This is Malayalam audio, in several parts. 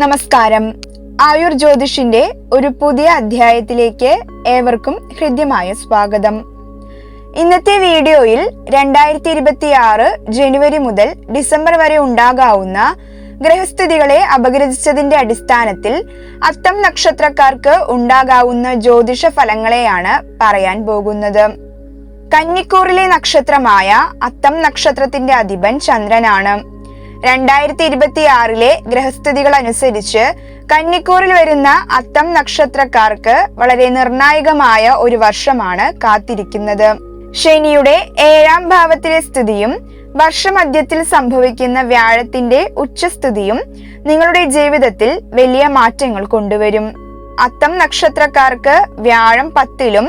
നമസ്കാരം. ആയുർ ജ്യോതിഷിന്റെ ഒരു പുതിയ അധ്യായത്തിലേക്ക് ഏവർക്കും ഹൃദ്യമായ സ്വാഗതം. ഇന്നത്തെ വീഡിയോയിൽ രണ്ടായിരത്തി ഇരുപത്തി ആറ് ജനുവരി മുതൽ ഡിസംബർ വരെ ഉണ്ടാകാവുന്ന ഗ്രഹസ്ഥിതികളെ അപഗ്രഥിച്ചതിന്റെ അടിസ്ഥാനത്തിൽ അത്തം നക്ഷത്രക്കാർക്ക് ഉണ്ടാകാവുന്ന ജ്യോതിഷ ഫലങ്ങളെയാണ് പറയാൻ പോകുന്നത്. കന്നിക്കൂറിലെ നക്ഷത്രമായ അത്തം നക്ഷത്രത്തിന്റെ അധിപൻ ചന്ദ്രനാണ്. രണ്ടായിരത്തി ഇരുപത്തി ആറിലെ ഗ്രഹസ്ഥിതികൾ അനുസരിച്ച് കന്നിക്കൂറിൽ വരുന്ന അത്തം നക്ഷത്രക്കാർക്ക് വളരെ നിർണായകമായ ഒരു വർഷമാണ് കാത്തിരിക്കുന്നത്. ശനിയുടെ ഏഴാം ഭാവത്തിലെ സ്ഥിതിയും വർഷമധ്യത്തിൽ സംഭവിക്കുന്ന വ്യാഴത്തിന്റെ ഉച്ചസ്ഥിതിയും നിങ്ങളുടെ ജീവിതത്തിൽ വലിയ മാറ്റങ്ങൾ കൊണ്ടുവരും. അത്തം നക്ഷത്രക്കാർക്ക് വ്യാഴം പത്തിലും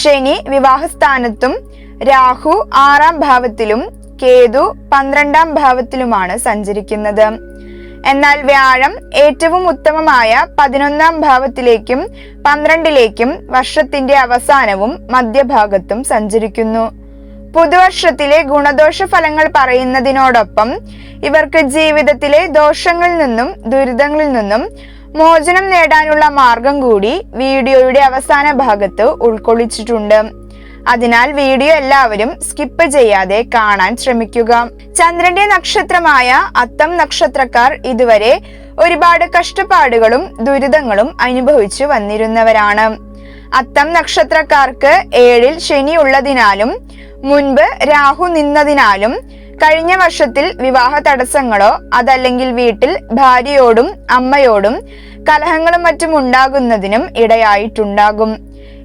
ശനി വിവാഹസ്ഥാനത്തും രാഹു ആറാം ഭാവത്തിലും കേതു പന്ത്രണ്ടാം ഭാവത്തിലുമാണ് സഞ്ചരിക്കുന്നത്. എന്നാൽ വ്യാഴം ഏറ്റവും ഉത്തമമായ പതിനൊന്നാം ഭാവത്തിലേക്കും പന്ത്രണ്ടിലേക്കും വർഷത്തിന്റെ അവസാനവും മധ്യഭാഗത്തും സഞ്ചരിക്കുന്നു. പുതുവർഷത്തിലെ ഗുണദോഷ ഫലങ്ങൾ പറയുന്നതിനോടൊപ്പം ഇവർക്ക് ജീവിതത്തിലെ ദോഷങ്ങളിൽ നിന്നും ദുരിതങ്ങളിൽ നിന്നും മോചനം നേടാനുള്ള മാർഗം കൂടി വീഡിയോയുടെ അവസാന ഭാഗത്ത് ഉൾക്കൊള്ളിച്ചിട്ടുണ്ട്. അതിനാൽ വീഡിയോ എല്ലാവരും സ്കിപ്പ് ചെയ്യാതെ കാണാൻ ശ്രമിക്കുക. ചന്ദ്രന്റെ നക്ഷത്രമായ അത്തം നക്ഷത്രക്കാർ ഇതുവരെ ഒരുപാട് കഷ്ടപ്പാടുകളും ദുരിതങ്ങളും അനുഭവിച്ചു വന്നിരുന്നവരാണ്. അത്തം നക്ഷത്രക്കാർക്ക് ഏഴിൽ ശനി ഉള്ളതിനാലും മുൻപ് രാഹു നിന്നതിനാലും കഴിഞ്ഞ വർഷത്തിൽ വിവാഹ തടസ്സങ്ങളോ അതല്ലെങ്കിൽ വീട്ടിൽ ഭാര്യയോടും അമ്മയോടും കലഹങ്ങളും മറ്റും ഉണ്ടാകുന്നതിനും ഇടയായിട്ടുണ്ടാകും.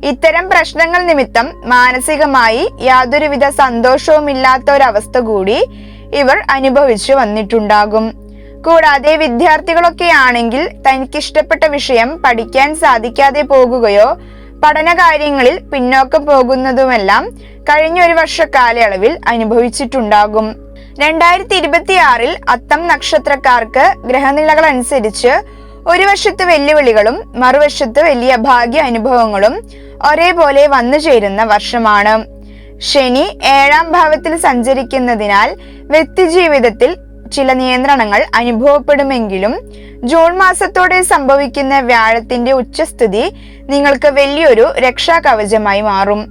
ഇത്തരം പ്രശ്നങ്ങൾ നിമിത്തം മാനസികമായി യാതൊരുവിധ സന്തോഷവുമില്ലാത്ത ഒരവസ്ഥ കൂടി ഇവർ അനുഭവിച്ചു വന്നിട്ടുണ്ടാകും. കൂടാതെ വിദ്യാർത്ഥികളൊക്കെ ആണെങ്കിൽ തനിക്കിഷ്ടപ്പെട്ട വിഷയം പഠിക്കാൻ സാധിക്കാതെ പോകുകയോ പഠന കാര്യങ്ങളിൽ പിന്നോക്കം പോകുന്നതുമെല്ലാം കഴിഞ്ഞ ഒരു വർഷ കാലയളവിൽ അനുഭവിച്ചിട്ടുണ്ടാകും. രണ്ടായിരത്തി ഇരുപത്തിയാറിൽ അത്തം നക്ഷത്രക്കാർക്ക് ഗ്രഹനിലകൾ അനുസരിച്ച് ഒരു വശത്ത് വെല്ലുവിളികളും മറുവശത്ത് വലിയ ഭാഗ്യ അനുഭവങ്ങളും ഒരേപോലെ വന്നു ചേരുന്ന വർഷമാണ്. ശനി ഏഴാം ഭാവത്തിൽ സഞ്ചരിക്കുന്നതിനാൽ വ്യക്തിജീവിതത്തിൽ ചില നിയന്ത്രണങ്ങൾ അനുഭവപ്പെടുമെങ്കിലും ജൂൺ മാസത്തോടെ സംഭവിക്കുന്ന വ്യാഴത്തിന്റെ ഉച്ചസ്ഥിതി നിങ്ങൾക്ക് വലിയൊരു രക്ഷാകവചമായി മാറും.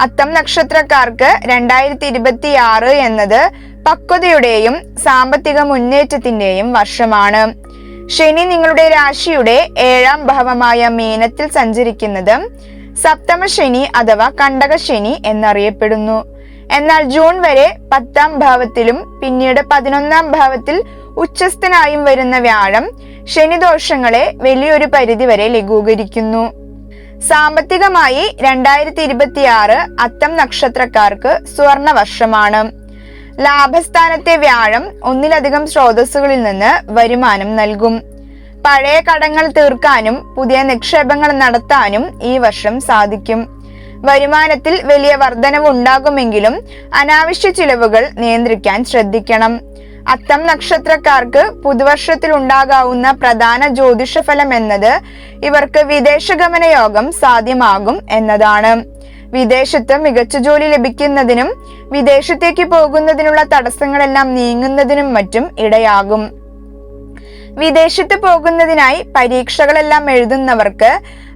അത്തം നക്ഷത്രക്കാർക്ക് രണ്ടായിരത്തി ഇരുപത്തി ആറ് എന്നത് പക്വതയുടെയും സാമ്പത്തിക മുന്നേറ്റത്തിന്റെയും വർഷമാണ്. ശനി നിങ്ങളുടെ രാശിയുടെ ഏഴാം ഭാവമായ മീനത്തിൽ സഞ്ചരിക്കുന്നത് സപ്തമ ശനി അഥവാ കണ്ടക ശനി എന്നറിയപ്പെടുന്നു. എന്നാൽ ജൂൺ വരെ പത്താം ഭാവത്തിലും പിന്നീട് പതിനൊന്നാം ഭാവത്തിൽ ഉച്ചസ്ഥനായും വരുന്ന വ്യാഴം ശനിദോഷങ്ങളെ വലിയൊരു പരിധിവരെ ലഘൂകരിക്കുന്നു. സാമ്പത്തികമായി രണ്ടായിരത്തി ഇരുപത്തിയാറ് അത്തം നക്ഷത്രക്കാർക്ക് സുവർണ വർഷമാണ്. ലാഭസ്ഥാനത്തെ വ്യാഴം ഒന്നിലധികം സ്രോതസ്സുകളിൽ നിന്ന് വരുമാനം നൽകും. പഴയ കടങ്ങൾ തീർക്കാനും പുതിയ നിക്ഷേപങ്ങൾ നടത്താനും ഈ വർഷം സാധിക്കും. വരുമാനത്തിൽ വലിയ വർധനവ് ഉണ്ടാകുമെങ്കിലും അനാവശ്യ ചിലവുകൾ നിയന്ത്രിക്കാൻ ശ്രദ്ധിക്കണം. അത്തം നക്ഷത്രക്കാർക്ക് പുതുവർഷത്തിൽ ഉണ്ടാകാവുന്ന പ്രധാന ജ്യോതിഷഫലം എന്നത് ഇവർക്ക് വിദേശഗമന യോഗം സാധ്യമാകും എന്നതാണ്. വിദേശത്ത് മികച്ച ജോലി ലഭിക്കുന്നതിനും വിദേശത്തേക്ക് പോകുന്നതിനുള്ള തടസ്സങ്ങളെല്ലാം നീങ്ങുന്നതിനും മറ്റും ഇടയാകും. വിദേശത്ത് പോകുന്നതിനായി പരീക്ഷകളെല്ലാം എഴുതുന്നവർക്ക്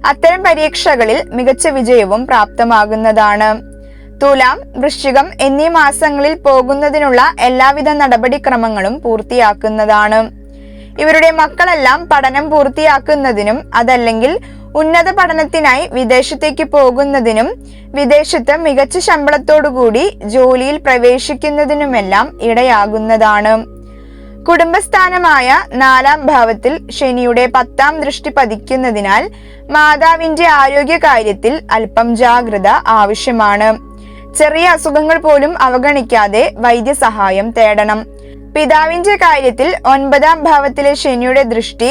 അത്തരം പരീക്ഷകളിൽ മികച്ച വിജയവും പ്രാപ്തമാകുന്നതാണ്. തുലാം വൃശ്ചികം എന്നീ മാസങ്ങളിൽ പോകുന്നതിനുള്ള എല്ലാവിധ നടപടിക്രമങ്ങളും പൂർത്തിയാക്കുന്നതാണ്. ഇവരുടെ മക്കളെല്ലാം പഠനം പൂർത്തിയാക്കുന്നതിനും അതല്ലെങ്കിൽ ഉന്നത പഠനത്തിനായി വിദേശത്തേക്ക് പോകുന്നതിനും വിദേശത്ത് മികച്ച ശമ്പളത്തോടുകൂടി ജോലിയിൽ പ്രവേശിക്കുന്നതിനുമെല്ലാം ഇടയാകുന്നതാണ്. കുടുംബസ്ഥാനമായ നാലാം ഭാവത്തിൽ ശനിയുടെ പത്താം ദൃഷ്ടി പതിക്കുന്നതിനാൽ മാതാവിന്റെ ആരോഗ്യ കാര്യത്തിൽ അല്പം ജാഗ്രത ആവശ്യമാണ്. ചെറിയ അസുഖങ്ങൾ പോലും അവഗണിക്കാതെ വൈദ്യസഹായം തേടണം. പിതാവിന്റെ കാര്യത്തിൽ ഒൻപതാം ഭാവത്തിലെ ശനിയുടെ ദൃഷ്ടി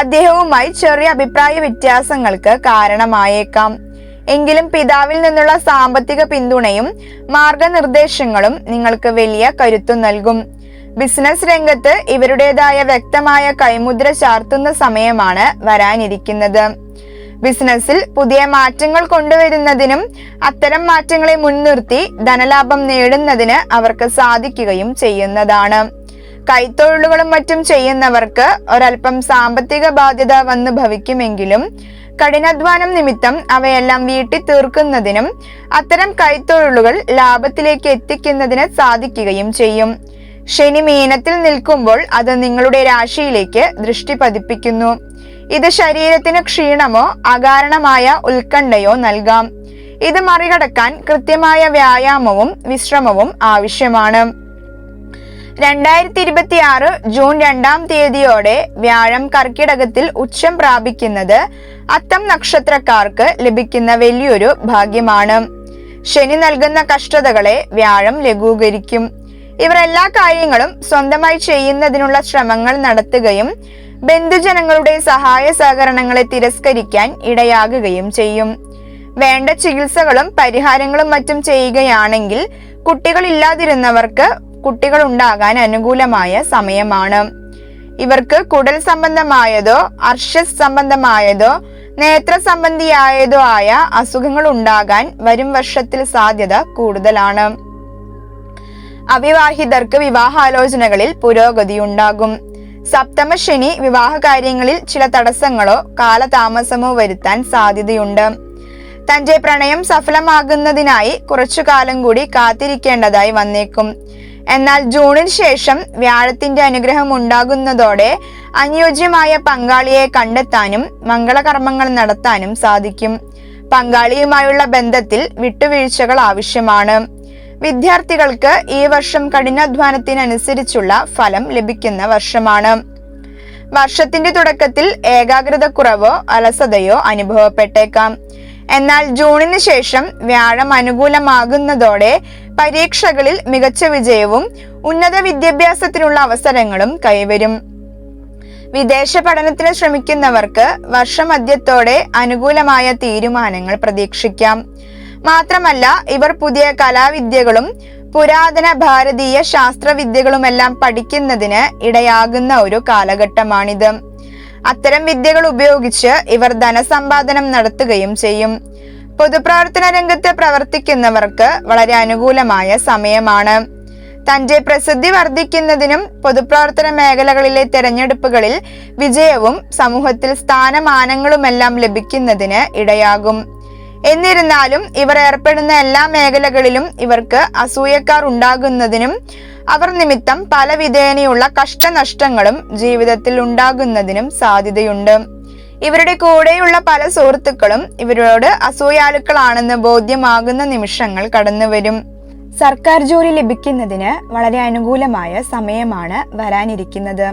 അദ്ദേഹവുമായി ചെറിയ അഭിപ്രായ വ്യത്യാസങ്ങൾക്ക് കാരണമായേക്കാം. എങ്കിലും പിതാവിൽ നിന്നുള്ള സാമ്പത്തിക പിന്തുണയും മാർഗനിർദ്ദേശങ്ങളും നിങ്ങൾക്ക് വലിയ കരുത്തു നൽകും. ബിസിനസ് രംഗത്ത് ഇവരുടേതായ വ്യക്തമായ കൈമുദ്ര ചാർത്തുന്ന സമയമാണ് വരാനിരിക്കുന്നത്. ബിസിനസ്സിൽ പുതിയ മാറ്റങ്ങൾ കൊണ്ടുവരുന്നതിനും അത്തരം മാറ്റങ്ങളെ മുൻനിർത്തി ധനലാഭം നേടുന്നതിന് അവർക്ക് സാധിക്കുകയും ചെയ്യുന്നതാണ്. കൈത്തൊഴിലുകളും മറ്റും ചെയ്യുന്നവർക്ക് ഒരൽപ്പം സാമ്പത്തിക ബാധ്യത വന്നു ഭവിക്കുമെങ്കിലും കഠിനാധ്വാനം നിമിത്തം അവയെല്ലാം വീട്ടി തീർക്കുന്നതിനും അത്തരം കൈത്തൊഴിലുകൾ ലാഭത്തിലേക്ക് എത്തിക്കുന്നതിന് സാധിക്കുകയും ചെയ്യും. ശനി മീനത്തിൽ നിൽക്കുമ്പോൾ അത് നിങ്ങളുടെ രാശിയിലേക്ക് ദൃഷ്ടി പതിപ്പിക്കുന്നു. ഇത് ശരീരത്തിന് ക്ഷീണമോ അകാരണമായ ഉത്കണ്ഠയോ നൽകാം. ഇത് മറികടക്കാൻ കൃത്യമായ വ്യായാമവും വിശ്രമവും ആവശ്യമാണ്. രണ്ടായിരത്തി ഇരുപത്തി ആറ് ജൂൺ രണ്ടാം തീയതിയോടെ വ്യാഴം കർക്കിടകത്തിൽ ഉച്ചം പ്രാപിക്കുന്നത് അത്തം നക്ഷത്രക്കാർക്ക് ലഭിക്കുന്ന വലിയൊരു ഭാഗ്യമാണ്. ശനി നൽകുന്ന കഷ്ടതകളെ വ്യാഴം ലഘൂകരിക്കും. ഇവർ എല്ലാ കാര്യങ്ങളും സ്വന്തമായി ചെയ്യുന്നതിനുള്ള ശ്രമങ്ങൾ നടത്തുകയും ബന്ധുജനങ്ങളുടെ സഹായ സഹകരണങ്ങളെ തിരസ്കരിക്കാൻ ഇടയാകുകയും ചെയ്യും. വേണ്ട ചികിത്സകളും പരിഹാരങ്ങളും മറ്റും ചെയ്യുകയാണെങ്കിൽ കുട്ടികളില്ലാതിരുന്നവർക്ക് കുട്ടികൾ ഉണ്ടാകാൻ അനുകൂലമായ സമയമാണ്. ഇവർക്ക് കുടൽ സംബന്ധമായതോ അർഷസ് സംബന്ധമായതോ നേത്ര സംബന്ധിയായതോ ആയ അസുഖങ്ങൾ ഉണ്ടാകാൻ വരും വർഷത്തിൽ സാധ്യത കൂടുതലാണ്. അവിവാഹിതർക്ക് വിവാഹാലോചനകളിൽ പുരോഗതി ഉണ്ടാകും. സപ്തമ ശനി വിവാഹ കാര്യങ്ങളിൽ ചില തടസ്സങ്ങളോ കാലതാമസമോ വരുത്താൻ സാധ്യതയുണ്ട്. തന്റെ പ്രണയം സഫലമാകുന്നതിനായി കുറച്ചു കാലം കൂടി കാത്തിരിക്കേണ്ടതായി വന്നേക്കും. എന്നാൽ ജൂണിന് ശേഷം വ്യാഴത്തിന്റെ അനുഗ്രഹം ഉണ്ടാകുന്നതോടെ അനുയോജ്യമായ പങ്കാളിയെ കണ്ടെത്താനും മംഗളകർമ്മങ്ങൾ നടത്താനും സാധിക്കും. പങ്കാളിയുമായുള്ള ബന്ധത്തിൽ വിട്ടുവീഴ്ചകൾ ആവശ്യമാണ്. വിദ്യാർത്ഥികൾക്ക് ഈ വർഷം കഠിനാധ്വാനത്തിനനുസരിച്ചുള്ള ഫലം ലഭിക്കുന്ന വർഷമാണ്. വർഷത്തിന്റെ തുടക്കത്തിൽ ഏകാഗ്രത കുറവോ അലസതയോ അനുഭവപ്പെട്ടേക്കാം. എന്നാൽ ജൂണിന് ശേഷം വ്യാഴം അനുകൂലമാകുന്നതോടെ പരീക്ഷകളിൽ മികച്ച വിജയവും ഉന്നത വിദ്യാഭ്യാസത്തിനുള്ള അവസരങ്ങളും കൈവരും. വിദേശ പഠനത്തിന് ശ്രമിക്കുന്നവർക്ക് വർഷമധ്യത്തോടെ അനുകൂലമായ തീരുമാനങ്ങൾ പ്രതീക്ഷിക്കാം. മാത്രമല്ല ഇവർ പുതിയ കലാവിദ്യകളും പുരാതന ഭാരതീയ ശാസ്ത്രവിദ്യകളുമെല്ലാം പഠിക്കുന്നതിന് ഇടയാകുന്ന ഒരു കാലഘട്ടമാണിത്. അത്തരം വിദ്യകൾ ഉപയോഗിച്ച് ഇവർ ധനസമ്പാദനം നടത്തുകയും ചെയ്യും. പൊതുപ്രവർത്തന രംഗത്ത് പ്രവർത്തിക്കുന്നവർക്ക് വളരെ അനുകൂലമായ സമയമാണ്. തന്റെ പ്രസിദ്ധി വർദ്ധിക്കുന്നതിനും പൊതുപ്രവർത്തന മേഖലകളിലെ തെരഞ്ഞെടുപ്പുകളിൽ വിജയവും സമൂഹത്തിൽ സ്ഥാനമാനങ്ങളുമെല്ലാം ലഭിക്കുന്നതിന് ഇടയാകും. എന്നിരുന്നാലും ഇവർ ഏർപ്പെടുന്ന എല്ലാ മേഖലകളിലും ഇവർക്ക് അസൂയക്കാർ ഉണ്ടാകുന്നതിനും അവർ നിമിത്തം പല വിധേനയുള്ള കഷ്ടനഷ്ടങ്ങളും ജീവിതത്തിൽ ഉണ്ടാകുന്നതിനും സാധ്യതയുണ്ട്. ഇവരുടെ കൂടെയുള്ള പല സുഹൃത്തുക്കളും ഇവരോട് അസൂയാലുക്കളാണെന്ന് ബോധ്യമാകുന്ന നിമിഷങ്ങൾ കടന്നുവരും. സർക്കാർ ജോലി ലഭിക്കുന്നതിന് വളരെ അനുകൂലമായ സമയമാണ് വരാനിരിക്കുന്നത്.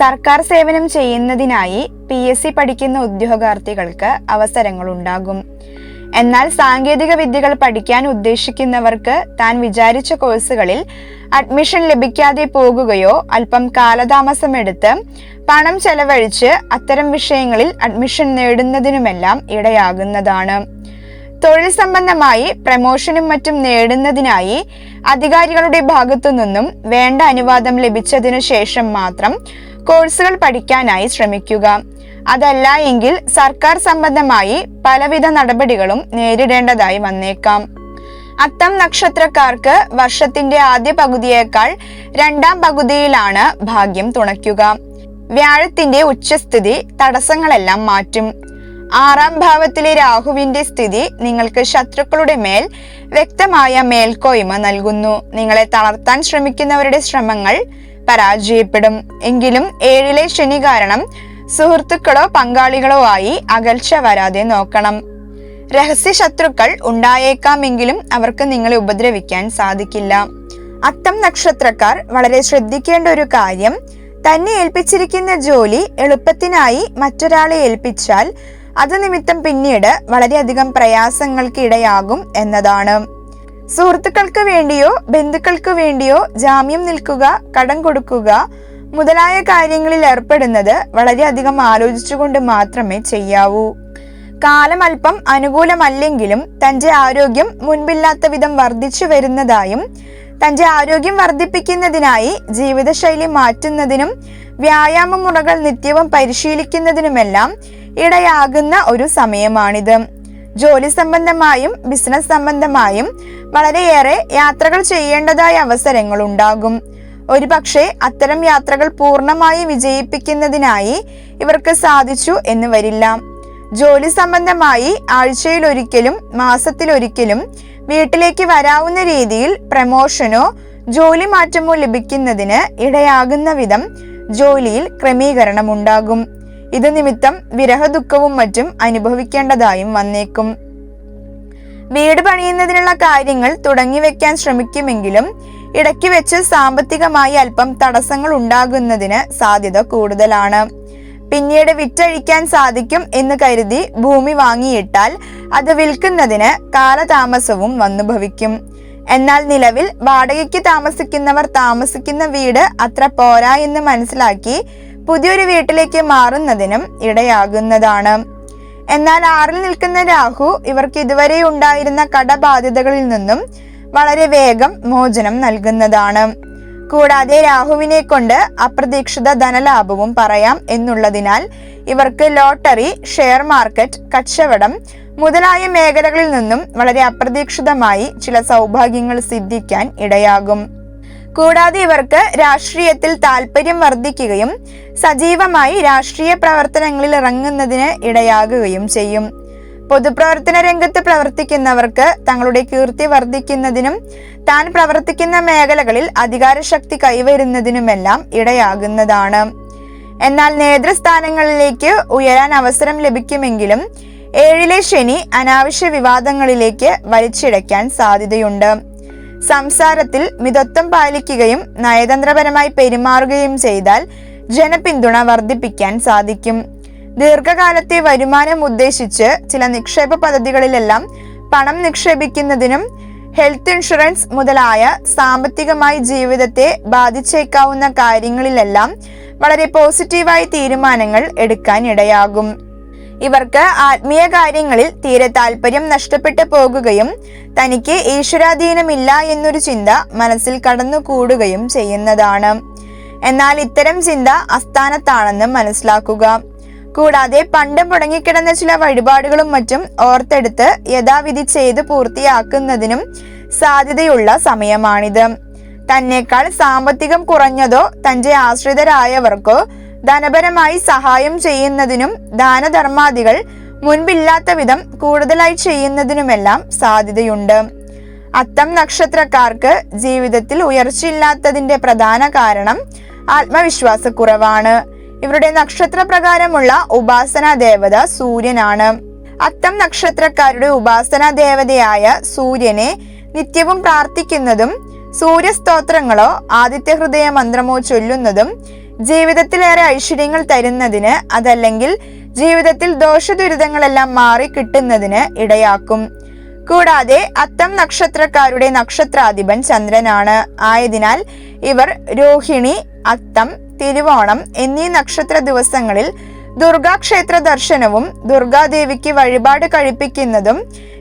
സർക്കാർ സേവനം ചെയ്യുന്നതിനായി പി എസ് സി പഠിക്കുന്ന ഉദ്യോഗാർത്ഥികൾക്ക് അവസരങ്ങൾ ഉണ്ടാകും എന്നാൽ സാങ്കേതിക വിദ്യകൾ പഠിക്കാൻ ഉദ്ദേശിക്കുന്നവർക്ക് താൻ വിചാരിച്ച കോഴ്സുകളിൽ അഡ്മിഷൻ ലഭിക്കാതെ പോകുകയോ അല്പം കാലതാമസമെടുത്ത് പണം ചെലവഴിച്ച് അത്തരം വിഷയങ്ങളിൽ അഡ്മിഷൻ നേടുന്നതിനുമെല്ലാം ഇടയാകുന്നതാണ്. തൊഴിൽ സംബന്ധമായി പ്രമോഷനും മറ്റും നേടുന്നതിനായി അധികാരികളുടെ ഭാഗത്തു നിന്നും വേണ്ട അനുവാദം ലഭിച്ചതിനു ശേഷം മാത്രം കോഴ്സുകൾ പഠിക്കാനായി ശ്രമിക്കുക. അതല്ല എങ്കിൽ സർക്കാർ സംബന്ധമായി പലവിധ നടപടികളും നേരിടേണ്ടതായി വന്നേക്കാം. അത്തം നക്ഷത്രക്കാർക്ക് വർഷത്തിന്റെ ആദ്യ പകുതിയേക്കാൾ രണ്ടാം പകുതിയിലാണ് ഭാഗ്യം തുണയ്ക്കുക. വ്യാഴത്തിന്റെ ഉച്ചസ്ഥിതി തടസ്സങ്ങളെല്ലാം മാറ്റും. ആറാം ഭാവത്തിലെ രാഹുവിന്റെ സ്ഥിതി നിങ്ങൾക്ക് ശത്രുക്കളുടെ മേൽ വ്യക്തമായ മേൽക്കോയ്മ നൽകുന്നു. നിങ്ങളെ തളർത്താൻ ശ്രമിക്കുന്നവരുടെ ശ്രമങ്ങൾ പരാജയപ്പെടും. എങ്കിലും ഏഴിലെ ശനി കാരണം സുഹൃത്തുക്കളോ പങ്കാളികളോ ആയി അകൽച്ച വരാതെ നോക്കണം. രഹസ്യ ശത്രുക്കൾ ഉണ്ടായേക്കാമെങ്കിലും അവർക്ക് നിങ്ങളെ ഉപദ്രവിക്കാൻ സാധിക്കില്ല. അത്തം നക്ഷത്രക്കാർ വളരെ ശ്രദ്ധിക്കേണ്ട ഒരു കാര്യം തന്നെ ഏൽപ്പിച്ചിരിക്കുന്ന ജോലി എളുപ്പത്തിനായി മറ്റൊരാളെ ഏൽപ്പിച്ചാൽ അത് നിമിത്തം പിന്നീട് വളരെയധികം പ്രയാസങ്ങൾക്ക് ഇടയാകും എന്നതാണ്. സുഹൃത്തുക്കൾക്ക് വേണ്ടിയോ ബന്ധുക്കൾക്ക് വേണ്ടിയോ ജാമ്യം നിൽക്കുക കടം കൊടുക്കുക മുതലായ കാര്യങ്ങളിൽ ഏർപ്പെടുന്നത് വളരെയധികം ആലോചിച്ചുകൊണ്ട് മാത്രമേ ചെയ്യാവൂ. കാലം അല്പം അനുകൂലമല്ലെങ്കിലും തന്റെ ആരോഗ്യം മുൻപില്ലാത്ത വിധം വർദ്ധിച്ചു വരുന്നതായും തന്റെ ആരോഗ്യം വർദ്ധിപ്പിക്കുന്നതിനായി ജീവിതശൈലി മാറ്റുന്നതിനും വ്യായാമ മുറകൾ നിത്യവും പരിശീലിക്കുന്നതിനുമെല്ലാം ഇടയാകുന്ന ഒരു സമയമാണിത്. ജോലി സംബന്ധമായും ബിസിനസ് സംബന്ധമായും വളരെയേറെ യാത്രകൾ ചെയ്യേണ്ടതായ അവസരങ്ങൾ ഉണ്ടാകും ഒരുപക്ഷെ അത്തരം യാത്രകൾ പൂർണമായി വിജയിപ്പിക്കുന്നതിനായി ഇവർക്ക് സാധിച്ചു എന്ന് വരില്ല. ജോലി സംബന്ധമായി ആഴ്ചയിൽ ഒരിക്കലും മാസത്തിലൊരിക്കലും വീട്ടിലേക്ക് വരാവുന്ന രീതിയിൽ പ്രമോഷനോ ജോലി മാറ്റമോ ലഭിക്കുന്നതിന് ഇടയാകുന്ന വിധം ജോലിയിൽ ക്രമീകരണമുണ്ടാകും. ഇത് നിമിത്തം വിരഹദുഃഖവും മറ്റും അനുഭവിക്കേണ്ടതായും വന്നേക്കും. വീട് പണിയുന്നതിനുള്ള കാര്യങ്ങൾ തുടങ്ങി വെക്കാൻ ശ്രമിക്കുമെങ്കിലും ഇടയ്ക്ക് വെച്ച് സാമ്പത്തികമായി അല്പം തടസ്സങ്ങൾ ഉണ്ടാകുന്നതിന് സാധ്യത കൂടുതലാണ്. പിന്നീട് വിറ്റഴിക്കാൻ സാധിക്കും എന്ന് കരുതി ഭൂമി വാങ്ങിയിട്ടാൽ അത് വിൽക്കുന്നതിന് കാലതാമസവും വന്നു ഭവിക്കും. എന്നാൽ നിലവിൽ വാടകയ്ക്ക് താമസിക്കുന്നവർ താമസിക്കുന്ന വീട് അത്ര പോരാ എന്ന് മനസ്സിലാക്കി പുതിയൊരു വീട്ടിലേക്ക് മാറുന്നതിനും ഇടയാകുന്നതാണ്. എന്നാൽ ആറിൽ നിൽക്കുന്ന രാഹു ഇവർക്ക് ഇതുവരെ ഉണ്ടായിരുന്ന കടബാധ്യതകളിൽ നിന്നും വളരെ വേഗം മോചനം നൽകുന്നതാണ്. കൂടാതെ രാഹുവിനെ കൊണ്ട് അപ്രതീക്ഷിത ധനലാഭവും പറയാം എന്നുള്ളതിനാൽ ഇവർക്ക് ലോട്ടറി ഷെയർ മാർക്കറ്റ് കച്ചവടം മുതലായ മേഖലകളിൽ നിന്നും വളരെ അപ്രതീക്ഷിതമായി ചില സൗഭാഗ്യങ്ങൾ സിദ്ധിക്കാൻ ഇടയാകും. കൂടാതെ ഇവർക്ക് രാഷ്ട്രീയത്തിൽ താല്പര്യം വർദ്ധിക്കുകയും സജീവമായി രാഷ്ട്രീയ പ്രവർത്തനങ്ങളിൽ ഇറങ്ങുന്നതിന് ഇടയാകുകയും ചെയ്യും. പൊതുപ്രവർത്തന രംഗത്ത് പ്രവർത്തിക്കുന്നവർക്ക് തങ്ങളുടെ കീർത്തി വർദ്ധിക്കുന്നതിനും താൻ പ്രവർത്തിക്കുന്ന മേഖലകളിൽ അധികാരശക്തി കൈവരുന്നതിനുമെല്ലാം ഇടയാകുന്നതാണ്. എന്നാൽ നേതൃസ്ഥാനങ്ങളിലേക്ക് ഉയരാൻ അവസരം ലഭിക്കുമെങ്കിലും ഏഴിലെ ശനി അനാവശ്യ വിവാദങ്ങളിലേക്ക് വലിച്ചിഴയ്ക്കാൻ സാധ്യതയുണ്ട്. സംസാരത്തിൽ മിതത്വം പാലിക്കുകയും നയതന്ത്രപരമായി പെരുമാറുകയും ചെയ്താൽ ജനപിന്തുണ വർദ്ധിപ്പിക്കാൻ സാധിക്കും. ദീർഘകാലത്തെ വരുമാനം ഉദ്ദേശിച്ച് ചില നിക്ഷേപ പദ്ധതികളിലെല്ലാം പണം നിക്ഷേപിക്കുന്നതിനും ഹെൽത്ത് ഇൻഷുറൻസ് മുതലായ സാമ്പത്തികമായി ജീവിതത്തെ ബാധിച്ചേക്കാവുന്ന കാര്യങ്ങളിലെല്ലാം വളരെ പോസിറ്റീവായ തീരുമാനങ്ങൾ എടുക്കാൻ ഇടയാകും ഇവർക്ക് ആത്മീയ കാര്യങ്ങളിൽ തീരെ താല്പര്യം നഷ്ടപ്പെട്ടു പോകുകയും തനിക്ക് ഈശ്വരാധീനമില്ല എന്നൊരു ചിന്ത മനസ്സിൽ കടന്നുകൂടുകയും ചെയ്യുന്നതാണ്. എന്നാൽ ഇത്തരം ചിന്ത അസ്ഥാനത്താണെന്ന് മനസ്സിലാക്കുക. കൂടാതെ പണ്ട് മുടങ്ങിക്കിടന്ന ചില വഴിപാടുകളും മറ്റും ഓർത്തെടുത്ത് യഥാവിധി ചെയ്ത് പൂർത്തിയാക്കുന്നതിനും സാധ്യതയുള്ള സമയമാണിത്. തന്നെക്കാൾ സാമ്പത്തികം കുറഞ്ഞതോ തന്റെ ആശ്രിതരായവർക്കോ ധനപരമായി സഹായം ചെയ്യുന്നതിനും ദാനധർമാദികൾ മുൻപില്ലാത്ത വിധം കൂടുതലായി ചെയ്യുന്നതിനുമെല്ലാം സാധ്യതയുണ്ട്. അത്തം നക്ഷത്രക്കാർക്ക് ജീവിതത്തിൽ ഉയർച്ചയില്ലാത്തതിന്റെ പ്രധാന കാരണം ആത്മവിശ്വാസക്കുറവാണ്. ഇവരുടെ നക്ഷത്ര പ്രകാരമുള്ള ഉപാസനാ ദേവത സൂര്യനാണ്. അത്തം നക്ഷത്രക്കാരുടെ ഉപാസനാ ദേവതയായ സൂര്യനെ നിത്യവും പ്രാർത്ഥിക്കുന്നതും സൂര്യസ്തോത്രങ്ങളോ ആദിത്യ ഹൃദയ മന്ത്രമോ ചൊല്ലുന്നതും ജീവിതത്തിലേറെ ഐശ്വര്യങ്ങൾ തരുന്നതിന് അതല്ലെങ്കിൽ ജീവിതത്തിൽ ദോഷദുരിതങ്ങളെല്ലാം മാറി കിട്ടുന്നതിന് ഇടയാക്കും. കൂടാതെ അത്തം നക്ഷത്രക്കാരുടെ നക്ഷത്രാധിപൻ ചന്ദ്രനാണ്. ആയതിനാൽ ഇവർ രോഹിണി അത്തം തിരുവോണം എന്നീ നക്ഷത്ര ദിവസങ്ങളിൽ ദുർഗാക്ഷേത്ര ദർശനവും ദുർഗാദേവിക്ക് വഴിപാട് കഴിപ്പിക്കുന്നതും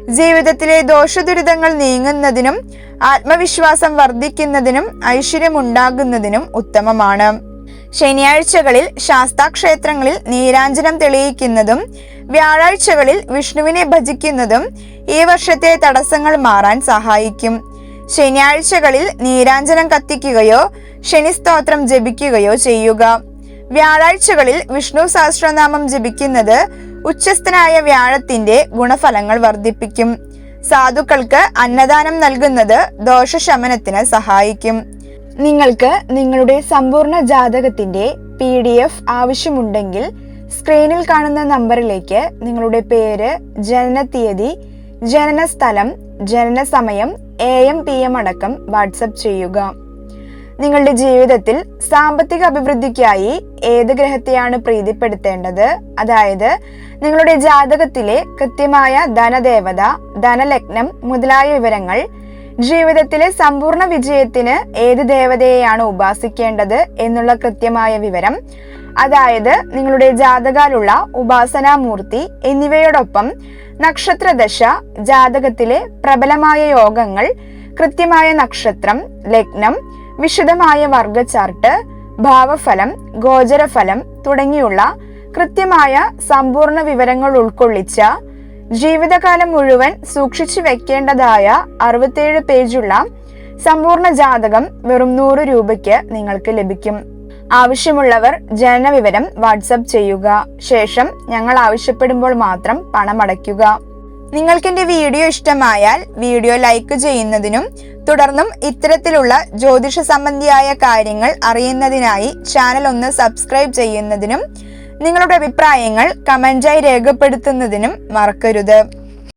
ജീവിതത്തിലെ ദോഷദുരിതങ്ങൾ നീങ്ങുന്നതിനും ആത്മവിശ്വാസം വർദ്ധിക്കുന്നതിനും ഐശ്വര്യമുണ്ടാകുന്നതിനും ഉത്തമമാണ്. ശനിയാഴ്ചകളിൽ ശാസ്താക്ഷേത്രങ്ങളിൽ നീരാഞ്ജനം തെളിയിക്കുന്നതും വ്യാഴാഴ്ചകളിൽ വിഷ്ണുവിനെ ഭജിക്കുന്നതും ഈ വർഷത്തെ തടസ്സങ്ങൾ മാറാൻ സഹായിക്കും. ശനിയാഴ്ചകളിൽ നീരാഞ്ജനം കത്തിക്കുകയോ ശനിസ്തോത്രം ജപിക്കുകയോ ചെയ്യുക. വ്യാഴാഴ്ചകളിൽ വിഷ്ണു സഹസ്രനാമം ജപിക്കുന്നത് ഉച്ചസ്ഥനായ വ്യാഴത്തിന്റെ ഗുണഫലങ്ങൾ വർദ്ധിപ്പിക്കും. സാധുക്കൾക്ക് അന്നദാനം നൽകുന്നത് ദോഷശമനത്തിന് സഹായിക്കും. നിങ്ങൾക്ക് നിങ്ങളുടെ സമ്പൂർണ ജാതകത്തിന്റെ പി ഡി എഫ് ആവശ്യമുണ്ടെങ്കിൽ സ്ക്രീനിൽ കാണുന്ന നമ്പറിലേക്ക് നിങ്ങളുടെ പേര് ജനനത്തീയതി ജനന സമയം എ എം പി എം അടക്കം വാട്സപ്പ് ചെയ്യുക. നിങ്ങളുടെ ജീവിതത്തിൽ സാമ്പത്തിക അഭിവൃദ്ധിക്കായി ഏത് ഗ്രഹത്തെയാണ് പ്രീതിപ്പെടുത്തേണ്ടത്? അതായത് നിങ്ങളുടെ ജാതകത്തിലെ കൃത്യമായ ധനദേവത ധനലഗ്നം മുതലായ വിവരങ്ങൾ ജീവിതത്തിലെ സമ്പൂർണ വിജയത്തിന് ഏത് ദേവതയെയാണ് ഉപാസിക്കേണ്ടത് എന്നുള്ള കൃത്യമായ വിവരം അതായത് നിങ്ങളുടെ ജാതകാലുള്ള ഉപാസനാമൂർത്തി എന്നിവയോടൊപ്പം നക്ഷത്രദശ ജാതകത്തിലെ പ്രബലമായ യോഗങ്ങൾ കൃത്യമായ നക്ഷത്രം ലഗ്നം വിശദമായ വർഗ ചാർട്ട് ഭാവഫലം ഗോചരഫലം തുടങ്ങിയുള്ള കൃത്യമായ സമ്പൂർണ വിവരങ്ങൾ ഉൾക്കൊള്ളിച്ച ജീവിതകാലം മുഴുവൻ സൂക്ഷിച്ചു വെക്കേണ്ടതായ അറുപത്തേഴ് പേജുള്ള സമ്പൂർണ ജാതകം വെറും നൂറ് രൂപയ്ക്ക് നിങ്ങൾക്ക് ലഭിക്കും. ആവശ്യമുള്ളവർ ജനനവിവരം വാട്സപ്പ് ചെയ്യുക. ശേഷം ഞങ്ങൾ ആവശ്യപ്പെടുമ്പോൾ മാത്രം പണമടയ്ക്കുക. നിങ്ങൾക്ക് എന്റെ വീഡിയോ ഇഷ്ടമായാൽ വീഡിയോ ലൈക്ക് ചെയ്യുന്നതിനും തുടർന്നും ഇത്തരത്തിലുള്ള ജ്യോതിഷ സംബന്ധിയായ കാര്യങ്ങൾ അറിയുന്നതിനായി ചാനൽ ഒന്ന് സബ്സ്ക്രൈബ് ചെയ്യുന്നതിനും നിങ്ങളുടെ അഭിപ്രായങ്ങൾ കമന്റായി രേഖപ്പെടുത്തുന്നതിനും മറക്കരുത്.